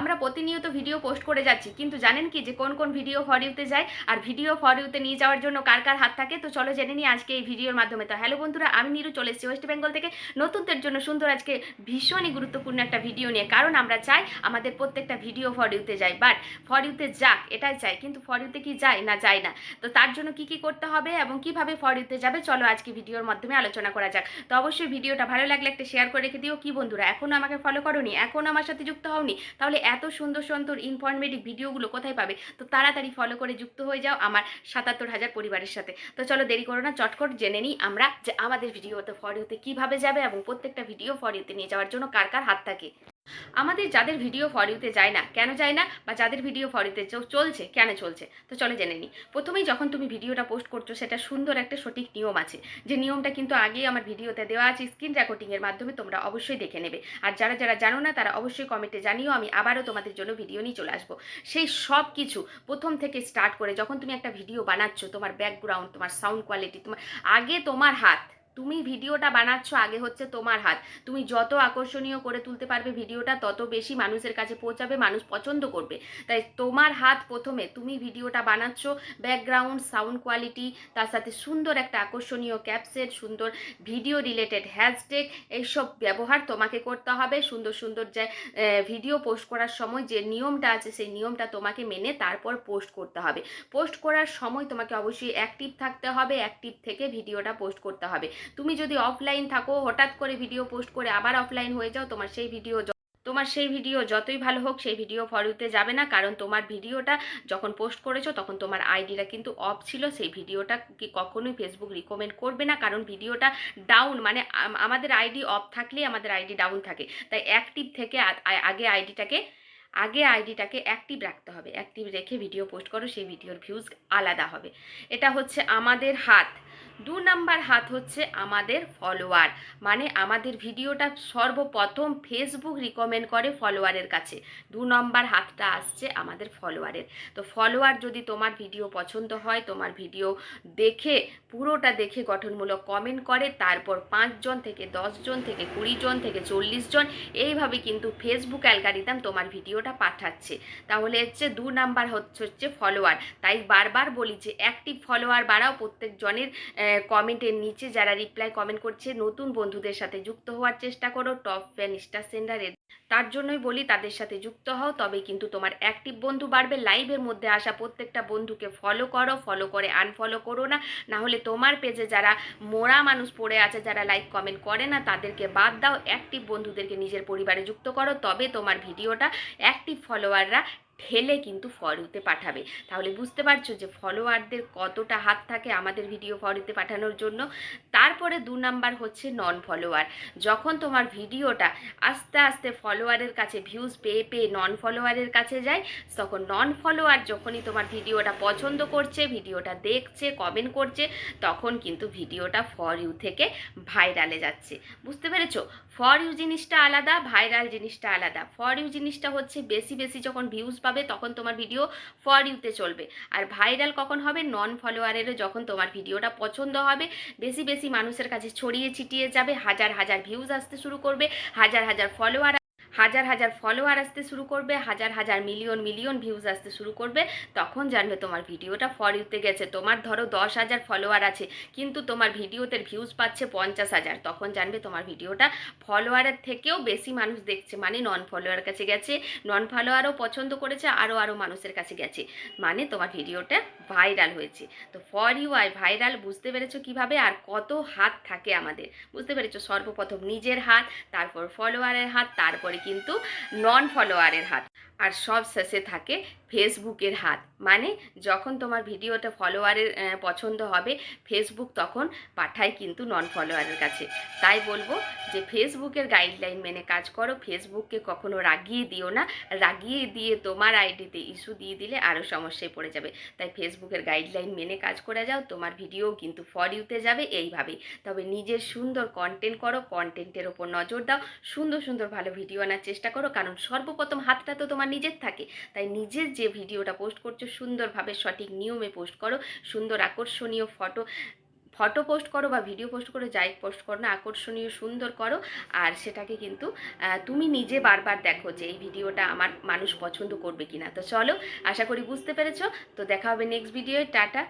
আমরা প্রতিনিয়ত video post করে যাচ্ছি। কিন্তু জানেন কি যে কোন কোন ভিডিও ফর ইউতে যায় আর ভিডিও ফর ইউতে নিয়ে যাওয়ার জন্য কার কার হাত থাকে? তো চলো জেনে নিই আজকে এই ভিডিওর মাধ্যমে। তো হ্যালো বন্ধুরা, আমি নিরু, চলে এসেছি ওয়েস্ট বেঙ্গল থেকে। নতুনদের জন্য সুন্দর আজকে ভীষণই গুরুত্বপূর্ণ একটা ভিডিও নিয়ে। কারণ আমরা চাই আমাদের প্রত্যেকটা ভিডিও ফর ইউতে যায়। বাট ফর ইউতে যাক, এটাই চাই। কিন্তু ফর ইউতে কি যায় না যায় না? তো তার জন্য কি কি করতে হবে এবং কীভাবে ফর ইউতে যাবে? চলো আজকে ভিডিওর মাধ্যমে আলোচনা করা যাক। তো অবশ্যই ভিডিওটা ভালো লাগলে একটা শেয়ার করে রেখে দিও। কি বন্ধুরা এখনও আমাকে ফলো করোনি? এখনও আমার সাথে যুক্ত হওনি? তাহলে এত সুন্দর সুন্দর ইনফরমেটিভ ভিডিওগুলো কোথায় পাবে? তো তাড়াতাড়ি ফলো করে যুক্ত হয়ে যাও আমার সাতাত্তর হাজার পরিবারের সাথে। তো চলো দেরি করো না চটকট জেনে নিই আমরা যে আমাদের ভিডিওতে ফরিওতে কীভাবে যাবে এবং প্রত্যেকটা ভিডিও ফরিওতে নিয়ে যাওয়ার জন্য কার কার হাত থাকে। আমাদের যাদের ভিডিও ফর ইউতে যায় না, কেন যায় না? বা যাদের ভিডিও ফর ইউতে চলছে, কেন চলছে? তো চলে জেনে নিই প্রথমেই যখন তুমি ভিডিওটা পোস্ট করছ, সেটা সুন্দর একটা সঠিক নিয়ম আছে। যে নিয়মটা কিন্তু আগেই আমার ভিডিওতে দেওয়া আছে স্ক্রিন রেকর্ডিংয়ের মাধ্যমে, তোমরা অবশ্যই দেখে নেবে। আর যারা যারা জানো না, তারা অবশ্যই কমেন্টে জানিও, আমি আবারও তোমাদের জন্য ভিডিও নিয়ে চলে আসব। সেই সব কিছু প্রথম থেকে স্টার্ট করে যখন তুমি একটা ভিডিও বানাচ্ছ, তোমার ব্যাকগ্রাউন্ড তোমার সাউন্ড কোয়ালিটি তোমার আগে তোমার হাত তুমি ভিডিওটা বানাচ্ছ, আগে হচ্ছে তোমার হাত। তুমি যত আকর্ষণীয় করে তুলতে পারবে ভিডিওটা, তত বেশি মানুষের কাছে পৌঁছাবে, মানুষ পছন্দ করবে। তাই তোমার হাত প্রথমে তুমি ভিডিওটা বানাচ্ছ ব্যাকগ্রাউন্ড সাউন্ড কোয়ালিটি তার সাথে সুন্দর একটা আকর্ষণীয় ক্যাপসেট সুন্দর ভিডিও রিলেটেড হ্যাশট্যাগ এইসব ব্যবহার তোমাকে করতে হবে। সুন্দর সুন্দর যে ভিডিও পোস্ট করার সময় যে নিয়মটা আছে, সেই নিয়মটা তোমাকে মেনে তারপর পোস্ট করতে হবে। পোস্ট করার সময় তোমাকে অবশ্যই অ্যাক্টিভ থাকতে হবে অ্যাক্টিভ থেকে ভিডিওটা পোস্ট করতে হবে। তুমি যদি অফলাইন থাকো, হঠাৎ করে ভিডিও পোস্ট করে আবার অফলাইন হয়ে যাও, তোমার সেই ভিডিও তোমার সেই ভিডিও যতই ভালো হোক, সেই ভিডিও ফলোতে যাবে না। কারণ তোমার ভিডিওটা যখন পোস্ট করেছ, তখন তোমার আইডিটা কিন্তু অফ ছিল। সেই ভিডিওটা কি কখনোই ফেসবুক রিকমেন্ড করবে না। কারণ ভিডিওটা ডাউন মানে আমাদের আইডি অফ থাকলেই আমাদের আইডি ডাউন থাকে। তাই অ্যাক্টিভ থেকে আগে আইডিটাকে আগে আইডিটাকে অ্যাক্টিভ রাখতে হবে। অ্যাক্টিভ রেখে ভিডিও পোস্ট করো, সেই ভিডিওর ভিউজ আলাদা হবে। এটা হচ্ছে আমাদের হাত। দু নাম্বার হাত হচ্ছে আমাদের ফলোয়ার মানে আমাদের ভিডিওটা সর্বপ্রথম ফেসবুক রিকমেন্ড করে ফলোয়ারের কাছে। দু নম্বর হাতটা আসছে আমাদের ফলোয়ারের তো ফলোয়ার যদি তোমার ভিডিও পছন্দ হয়, তোমার ভিডিও দেখে, পুরোটা দেখে গঠনমূলক কমেন্ট করে, তারপর পাঁচজন থেকে দশজন থেকে কুড়ি জন থেকে চল্লিশ জন, এইভাবে কিন্তু ফেসবুক অ্যালগারিদম তোমার ভিডিওটা পাঠাচ্ছে। তাহলে হচ্ছে দু নাম্বার হচ্ছে হচ্ছে ফলোয়ার তাই বারবার বলি যে অ্যাক্টিভ ফলোয়ার বাড়াও। প্রত্যেকজনের কমেন্টের নিচে যারা রিপ্লাই কমেন্ট করছে, নতুন বন্ধুদের সাথে যুক্ত হওয়ার চেষ্টা করো। টপ ফ্যান স্টার সেন্ডারের তার জন্যই বলি, তাদের সাথে যুক্ত হও। তবে কিন্তু তোমার অ্যাক্টিভ বন্ধু বাড়বে। লাইভের মধ্যে আসা প্রত্যেকটা বন্ধুকে ফলো করো। ফলো করে আনফলো করো না। না হলে তোমার পেজে যারা মোড়া মানুষ পড়ে আছে, যারা লাইক কমেন্ট করে না, তাদেরকে বাদ দাও। অ্যাক্টিভ বন্ধুদেরকে নিজের পরিবারে যুক্ত করো। তবে তোমার ভিডিওটা অ্যাক্টিভ ফলোয়াররা ঠেলে কিন্তু ফরইউতে পাঠাবে। তাহলে বুঝতে পারছ যে ফলোয়ারদের কতটা হাত থাকে আমাদের ভিডিও ফরইউতে পাঠানোর জন্য। তারপরে দু নাম্বার হচ্ছে নন ফলোয়ার যখন তোমার ভিডিওটা আস্তে আস্তে ফলোয়ারের কাছে ভিউজ পেয়ে পেয়ে নন ফলোয়ারের কাছে যায়, তখন নন ফলোয়ার যখনই তোমার ভিডিওটা পছন্দ করছে, ভিডিওটা দেখছে কমেন্ট করছে, তখন কিন্তু ভিডিওটা ফর ইউ থেকে ভাইরালে যাচ্ছে। বুঝতে পেরেছ? ফর ইউ জিনিসটা আলাদা ভাইরাল জিনিসটা আলাদা। ফর ইউ জিনিসটা হচ্ছে বেশি বেশি যখন ভিউজ পাবে তখন তোমার ভিডিও ফর ইউতে চলবে। আর ভাইরাল কখন হবে? নন ফলোয়ারেরও যখন তোমার ভিডিওটা পছন্দ হবে, বেশি বেশি মানুষের কাছে ছড়িয়ে ছিটিয়ে যাবে, হাজার হাজার ভিউজ আসতে শুরু করবে, হাজার হাজার ফলোয়ার হাজার হাজার ফলোয়ার আসতে শুরু করবে, হাজার হাজার মিলিয়ন মিলিয়ন ভিউজ আসতে শুরু করবে, তখন জানবে তোমার ভিডিওটা ফর ইউতে গেছে। তোমার ধরো দশ হাজার ফলোয়ার আছে, কিন্তু তোমার ভিডিওতে ভিউজ পাচ্ছে পঞ্চাশ হাজার, তখন জানবে তোমার ভিডিওটা ফলোয়ারের থেকেও বেশি মানুষ দেখছে মানে নন ফলোয়ার কাছে গেছে নন ফলোয়ারও পছন্দ করেছে আরও আরও মানুষের কাছে গেছে মানে তোমার ভিডিওটা ভাইরাল হয়েছে। তো ফর ইউ আই ভাইরাল বুঝতে পেরেছ কীভাবে? আর কত হাত থাকে আমাদের, বুঝতে পেরেছ? সর্বপ্রথম নিজের হাত, তারপর ফলোয়ারের হাত, তারপরে কিন্তু নন ফলোয়ারের হাত। আর সব শেষে থাকে ফেসবুকের হাত। মানে যখন তোমার ভিডিওটা ফলোয়ারের পছন্দ হবে, ফেসবুক তখন পাঠায় কিন্তু নন ফলোয়ারের কাছে। তাই বলব যে ফেসবুকের গাইডলাইন মেনে কাজ করো, ফেসবুককে কখনো রাগিয়ে দিও না। রাগিয়ে দিয়ে তোমার আইডিতে ইস্যু দিয়ে দিলে আরও সমস্যায় পড়ে যাবে। তাই ফেসবুকের গাইডলাইন মেনে কাজ করে যাও, তোমার ভিডিও কিন্তু ফর ইউতে যাবে এইভাবেই। তবে নিজের সুন্দর কন্টেন্ট করো কন্টেন্টের ওপর নজর দাও, সুন্দর সুন্দর ভালো ভিডিও আনার চেষ্টা করো, কারণ সর্বপ্রথম হাতটা তো তোমার নিজের থাকে। তাই নিজের যে ভিডিওটা পোস্ট করছ, সুন্দরভাবে সঠিক নিয়মে পোস্ট করো, সুন্দর আকর্ষণীয় ফটো ফটো পোস্ট করো বা ভিডিও পোস্ট করো যাই পোস্ট করো না, আকর্ষণীয় সুন্দর করো। আর সেটাকে কিন্তু তুমি নিজে বারবার দেখো যে এই ভিডিওটা আমার মানুষ পছন্দ করবে কিনা। তো চলো, আশা করি বুঝতে পেরেছ। তো দেখা হবে নেক্সট ভিডিও টাটা।